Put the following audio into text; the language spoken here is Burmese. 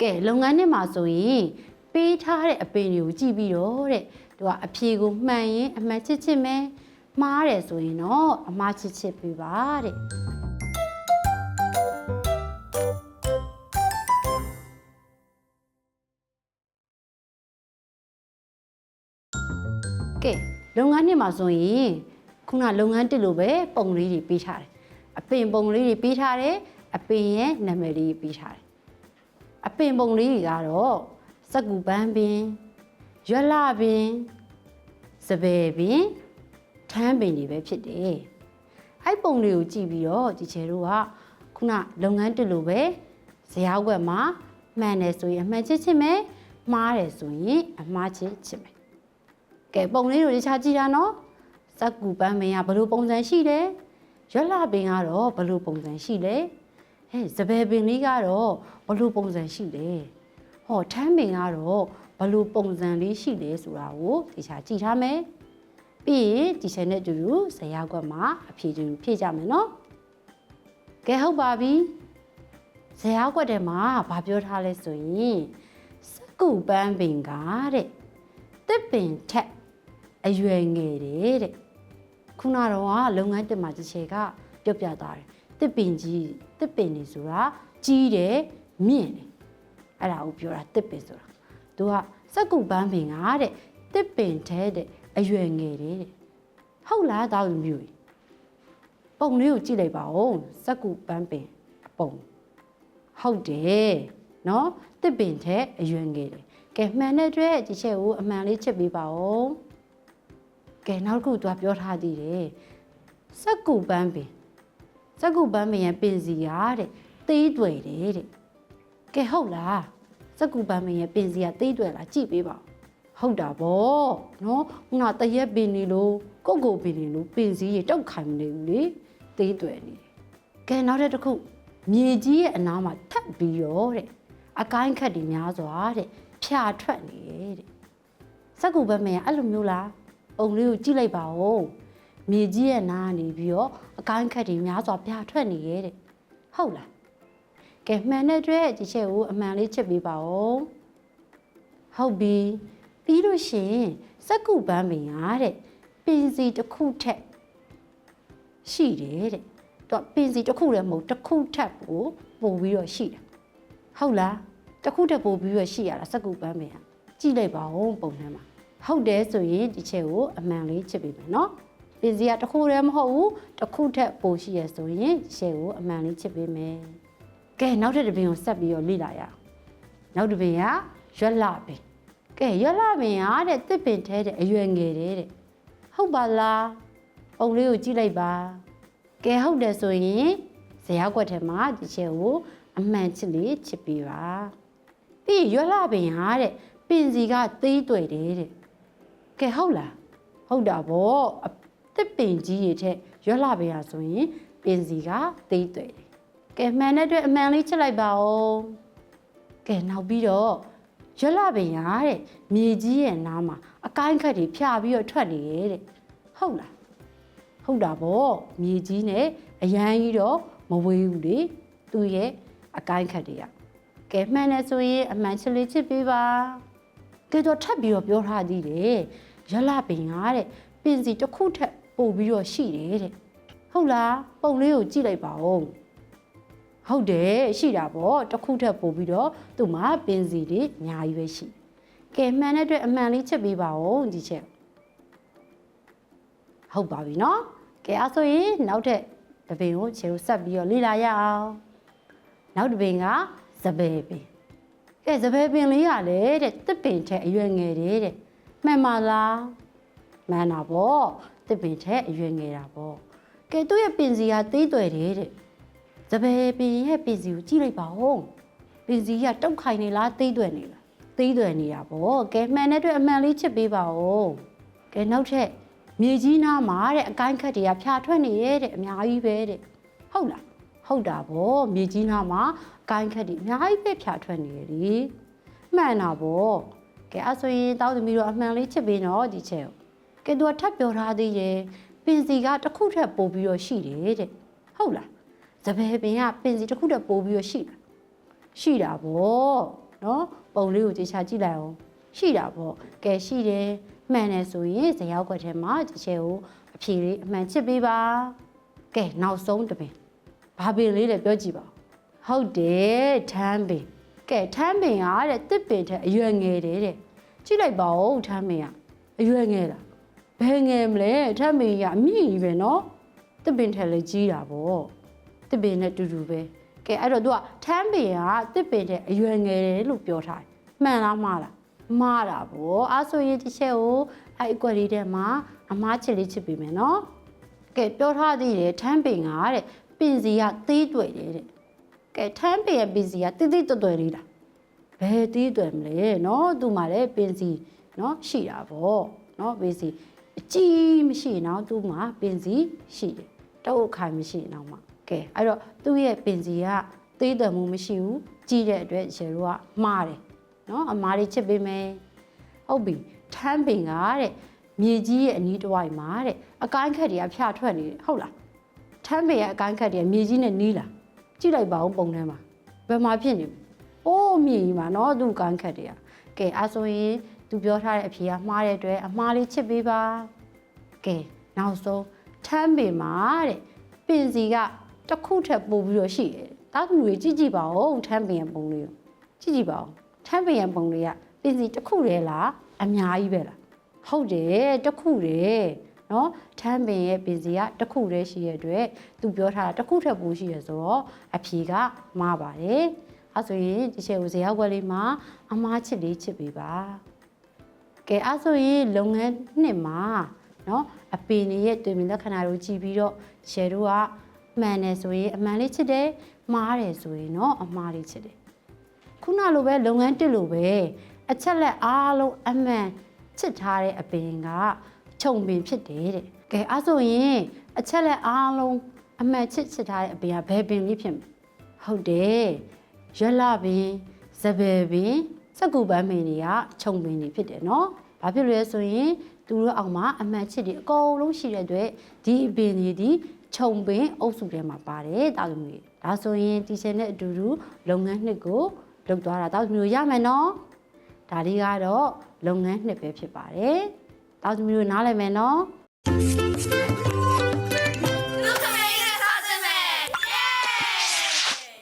ကဲလုပ်ငန်းနှစ်မှာဆိုရင်ပေးထားတဲ့အပင်တွေကိုကြည့်ပြီးတော့တဲ့သူကအဖြေကိုမှန်ရင်အမှန်ချစ်ချစ်မယ်မှားတယ်ဆိုရင်တော့အမှားချစ်ချစ်ပေးပါတဲ့ကဲလုပ်ငန်းနှစ်မှာဆိုရင်ခုနလုပ်ငန်းတစ်လိုပဲပုံလေးတွေပေးထားတယ်အပင်ပုံလေးတွေပေးထားတယ်အပင်ရဲ့နာမည်လေးပေးထားတယ် အပင်ပုံလေးတွေကတော့စက်ကူပန်းပင်ရွက်လပင်စပယ်ပင်ထမ်းပင်တွေပဲဖြစ်တယ်။အဲ့ပုံလေးကိုကြည့်ပြီးတော့ဒီချေတို့ကခုနလုပ်ငန်းတစ်လိုပဲဇရာဝက်မှာမှန်တယ်ဆိုရင်အမှန်ချစ်ချစ်မယ်မှားတယ်ဆိုရင်အမှားချစ်ချစ်မယ်။ကဲပုံလေးတို့တခြားကြည့်တာနော်စက်ကူပန်းပင်ကဘယ်လိုပုံစံရှိတယ်ရွက်လပင်ကတော့ဘယ်လိုပုံစံရှိလဲ ဟဲ့စပယ်ပင်လေးကတော့ဘယ်လိုပုံစံရှိလဲဟောထမ်းပင်ကတော့ဘယ်လိုပုံစံလေးရှိလဲဆိုတာကိုတခြားကြည့်ထားမယ်ပြီးရင်ဒီချက်နဲ့အတူတူဇရာကွက်မှာအဖြေတူဖြည့်ကြမယ်နော်ကဲဟုတ်ပါပြီဇရာကွက်ထဲမှာဗာပြောထားလဲဆိုရင်စက်ကူပန်းပင်ကတဲ့တစ်ပင်ထက်အရွယ်ငယ်တယ်တဲ့ခုနတော့ကလုပ်ငန်းတင်မှာတစ်ချေကပြုတ်ပြသွားတယ်တစ်ပင်ကြီး တစ်ပင်နေဆိုတာကြီးတယ်မြင့်တယ်အဲ့ဒါကိုပြောတာတစ်ပင်ဆိုတာသူကစက်ကူပန်းပင်ကတဲ့တစ်ပင်ထဲတဲ့အရွယ်ငယ်တယ်တဲ့ဟုတ်လားတောက်မျိုးကြီးပုံလေးကိုကြည့်လိုက်ပါဦးစက်ကူပန်းပင်အပုံဟုတ်တယ်နော်တစ်ပင်ထဲအရွယ်ငယ်တယ်ကဲမှန်တဲ့အတွက်ဒီချက်ကိုအမှန်လေးချက်ပေးပါဦးကဲနောက်တစ်ခုသူကပြောထားသေးတယ်စက်ကူပန်းပင် စက်ကူပန်းပင်ရဲ့ပင်စီရတဲ့သေးတွေ့တယ်တဲ့ကဲဟုတ်လားစက်ကူပန်းပင်ရဲ့ပင်စီကသေးတွေ့လားကြည့်ပေးပါဦးဟုတ်တာဗောနော်ခုနတရက်ပင်နေလို့ကိုကိုပင်နေလို့ပင်စီရတောက်ခိုင်မနေဘူးလေသေးတွေ့နေတယ်ကဲနောက်တစ်ခုမြေကြီးရဲ့အနားမှာထပ်ပြီးရောတဲ့အကိုင်းခတ်တွေများစွာတဲ့ဖြာထွက်နေတယ်တဲ့စက်ကူဘက်မရအဲ့လိုမျိုးလားအုံလေးကိုကြည့်လိုက်ပါဦး မြေကြီးရဲ့နားကနေပြီးတော့အကိုင်းခက်တွေများစွာပြာထွက်နေရဲ့တဲ့ဟုတ်လားကဲမှန်တဲ့အတွက်ဒီချက်ကိုအမှန်လေးချက်ပေးပါဦးဟုတ်ပြီပြီးလို့ရှရင်စက်ကူပန်းပင်ရတဲ့ပင်စီတစ်ခုထက်ရှိတယ်တဲ့တော့ပင်စီတစ်ခုလည်းမဟုတ်တစ်ခုထက်ကိုပို့ပြီးတော့ရှိတယ်ဟုတ်လားတစ်ခုထက်ပို့ပြီးတော့ရှိရတာစက်ကူပန်းပင်ကကြည့်လိုက်ပါဦးပုံထဲမှာဟုတ်တယ်ဆိုရင်ဒီချက်ကိုအမှန်လေးချစ်ပေးမယ်နော် ပင်စီကတစ်ခုတည်းမဟုတ်ဘူးတစ်ခုထက်ပိုရှိရဆိုရင်ဒီချက်ကိုအမှန်လေးချစ်ပေးမယ်ကဲနောက်ထပ်တစ်ပင်ကိုဆက်ပြီးတော့လေ့လာရအောင်နောက်တစ်ပင်ကရွက်လပင်ကဲရွက်လပင်ကတဲ့တစ်ပင်ထဲတဲ့အရွယ်ငယ်တယ်တဲ့ဟုတ်ပါလားပုံလေးကိုကြည့်လိုက်ပါကဲဟုတ်တယ်ဆိုရင်ဇရာကွက်ထဲမှာဒီချက်ကိုအမှန်ချစ်လေးချစ်ပေးပါပြီးရင်ရွက်လာပင်ဟာတဲ့ပင်စီကသေးတွေ့တယ်တဲ့ကဲဟုတ်လားဟုတ်တာဗောအ တစ်ပင်ကြီးရဲ့ထက်ရွက်လာပင်ဟာဆိုရင်ပင်စီကသေးတွေ့တယ်ကဲမှန်တဲ့အတွက်အမှန်လေးချက်လိုက်ပါဦးကဲနောက်ပြီးတော့ရွက်လာပင်ဟာတဲ့မြေကြီးရဲ့နားမှာအကိုင်းခက်တွေဖြာပြီးတော့ထွက်နေရဲ့တဲ့ဟုတ်လားဟုတ်တာဗောမြေကြီးနဲ့အရန်ကြီးတော့မဝေးဘူးလေသူ့ရဲ့အကိုင်းခက်တွေကကဲမှန်တယ်ဆိုရင်အမှန်ချစ်လေးချစ်ပေးပါကဲတော့ထပ်ပြီးတော့ပြောထားသေးတယ်ရလပင်ကတဲ့ပင်စီတစ်ခုထက် ပို့ပြီးတော့ရှိတယ်တဲ့ဟုတ်လားပုံလေးကိုကြည့်လိုက်ပါဦးဟုတ်တယ်ရှိတာပေါ့တစ်ခုထက်ပို့ပြီးတော့သူ့မှာပင်စီတွေအများကြီးပဲရှိကဲမှန်တဲ့အတွက်အမှန်လေးချစ်ပေးပါဦးဒီချက်ဟုတ်ပါပြီနော်ကဲအဲ့ဆိုရင်နောက်ထပ်တစ်ပင်ကိုခြေကိုဆက်ပြီးတော့လေ့လာရအောင်နောက်တစ်ပင်ကစပယ်ပင်ကဲစပယ်ပင်လေးရလေတဲ့တစ်ပင်ထဲအရွယ်ငယ်တယ်တဲ့မှန်ပါလားမှန်တာပေါ့ တစ်ပင်ထဲအရွယ်ငယ်တာပေါ့ကဲသူ့ရဲ့ပင်စီကသေးသွယ်တယ်တဲ့စပယ်ပင်ရဲ့ပင်စီကိုကြည့်လိုက်ပါဦးပင်စီကတောက်ခိုင်နေလားသေးသွယ်နေလားသေးသွယ်နေတာပေါ့ကဲမှန်တဲ့အတွက်အမှန်လေးချစ်ပေးပါဦးကဲနောက်ထပ်မြေကြီးနားမှာတဲ့အကိုင်းခက်တွေကဖြာထွက်နေရဲ့တဲ့အများကြီးပဲတဲ့ဟုတ်လားဟုတ်တာဗောမြေကြီးနားမှာအကိုင်းခက်တွေအများကြီးပဲဖြာထွက်နေရလေမှန်တာဗောကဲအဲ့ဆိုရင်တောက်သမီးတို့အမှန်လေးချစ်ပေးနော်ဒီချက် ကိုကဲသူကထပ်ပြောထားသေးရဲ့ပင်စီကတစ်ခုထက်ပိုပြီးတော့ရှိတယ်တဲ့ဟုတ်လားစပယ်ပင်ကပင်စီတစ်ခုထက်ပိုပြီးတော့ရှိတာရှိတာဗောနော်ပုံလေးကိုကြည့်ချကြည့်လိုက်အောင်ရှိတာပေါ့ကဲရှိတယ်မှန်တယ်ဆိုရင်ဇယောက်ခွက်ထဲမှာတစ်ချက်ကိုအဖြေလေးအမှန်ချစ်ပေးပါကဲနောက်ဆုံးတစ်ပင်ဘာပင်လေးလဲပြောကြည့်ပါဦးဟုတ်တယ်ထမ်းပင်ကဲထမ်းပင်ကတဲ့တစ်ပင်ထက်အရွယ်ငယ်တယ်တဲ့ကြည့်လိုက်ပါဦးထမ်းပင်ကအရွယ်ငယ်လား ဘယ်ငယ်မလဲထက်မေရအမြင့်ကြီးပဲနော်တပင်ထက်လည်းကြီးတာပေါ့တပင်နဲ့တူတူပဲကဲအဲ့တော့သူကထမ်းပင်ကတပင်ထက်အရွယ်ငယ်တယ်လို့ပြောထားတယ်မှန်လားမှားလားမှားတာပေါ့အဲဆိုရင်တစ်ချက်ကိုအဲ့အကွက်လေးထဲမှာအမားချစ်လေးချစ်ပေးမယ်နော်ကဲပြောထားသေးတယ်ထမ်းပင်ကတဲ့ပင်စီကသေးတွေ့တယ်တဲ့ကဲထမ်းပင်ရဲ့ပင်စီကတိတိတွတ်တွတ်လေးလားဘယ်သေးတွေ့မလဲနော်သူမှလည်းပင်စီနော်ရှိတာပေါ့နော်ပင်စီ အကြီးမရှိရင်တော့သူ့မှာပင်စီရှိတယ်တုပ်ခိုင်မရှိရင်တော့မှကဲအဲ့တော့သူ့ရဲ့ပင်စီကသေးတယ်မှုမရှိဘူးကြီးတဲ့အတွက်ရေတို့ကမှားတယ်နော်အမားလေးချစ်ပေးမယ်ဟုတ်ပြီထမ်းပင်ကတဲ့မြေကြီးရဲ့အနီးတစ်ဝိုက်မှာတဲ့အကိုင်းခက်တွေကဖြာထွက်နေတယ်ဟုတ်လားထမ်းပင်ရဲ့အကိုင်းခက်တွေကမြေကြီးနဲ့နီးလာကြည့်လိုက်ပါဦးပုံထဲမှာဘယ်မှာဖြစ်နေအိုးမြေကြီးမှာနော်သူ့အကိုင်းခက်တွေကကဲအဲဆိုရင် သူပြောထားတဲ့အဖြေကမှားတဲ့အတွက်အမှားလေးချစ်ပေးပါကဲနောက်ဆုံးထမ်းပင်မှာတဲ့ပင်စီကတစ်ခုထက်ပိုပြီးတော့ရှိတယ်တားသူတွေကြည့်ကြည့်ပါဦးထမ်းပင်ရဲ့ပုံလေးကိုကြည့်ကြည့်ပါဦးထမ်းပင်ရဲ့ပုံလေးကပင်စီတစ်ခုတည်းလားအများကြီးပဲလားဟုတ်တယ်တစ်ခုတည်းနော်ထမ်းပင်ရဲ့ပင်စီကတစ်ခုတည်းရှိရတဲ့အတွက်သူပြောထားတာတစ်ခုထက်ပိုရှိရဆိုတော့အဖြေကမှားပါတယ်အဲဆိုရင်ဒီချက်ကိုဇေယောက်ွက်လေးမှာအမားချစ်လေးချစ်ပေးပါ ကဲအဲ့ဆိုရင်လုပ်ငန်းနှစ်မှာနော်အပင်ရဲ့တွင်မြင်လက္ခဏာကိုကြည့်ပြီးတော့ရှယ်တို့ကမှန်တယ်ဆိုရင်အမှန်လေးချစ်တယ်မှားတယ်ဆိုရင်တော့အမှားလေးချစ်တယ်ခုနလိုပဲလုပ်ငန်းတစ်လိုပဲအချက်လက်အားလုံးအမှန်ချစ်ထားတဲ့အပင်ကခြုံပင်ဖြစ်တယ်တဲ့ကဲအဲ့ဆိုရင်အချက်လက်အားလုံးအမှန်ချစ်ချစ်ထားတဲ့အပင်ကဘယ်ပင်လေးဖြစ်မလဲဟုတ်တယ်ရလပင်စပယ်ပင် စက္ကူပန်းပင်တွေကခြုံပင်တွေဖြစ်တယ်နော်ဘာဖြစ်လို့လဲဆိုရင်သူတို့အောက်မှာအမှန်ချစ်တွေအကုန်လုံးရှိတဲ့အတွက်ဒီအပင်တွေဒီခြုံပင်အုပ်စုထဲမှာပါတယ်တာလူမျိုးတွေဒါဆိုရင်တီချင်နဲ့အတူတူလုပ်ငန်းနှစ်ကိုလုပ်သွားတာတောက်မျိုးရမယ်နော်ဒါလေးကတော့လုပ်ငန်းနှစ်ပဲဖြစ်ပါတယ်တောက်မျိုးနားလည်မယ်နော်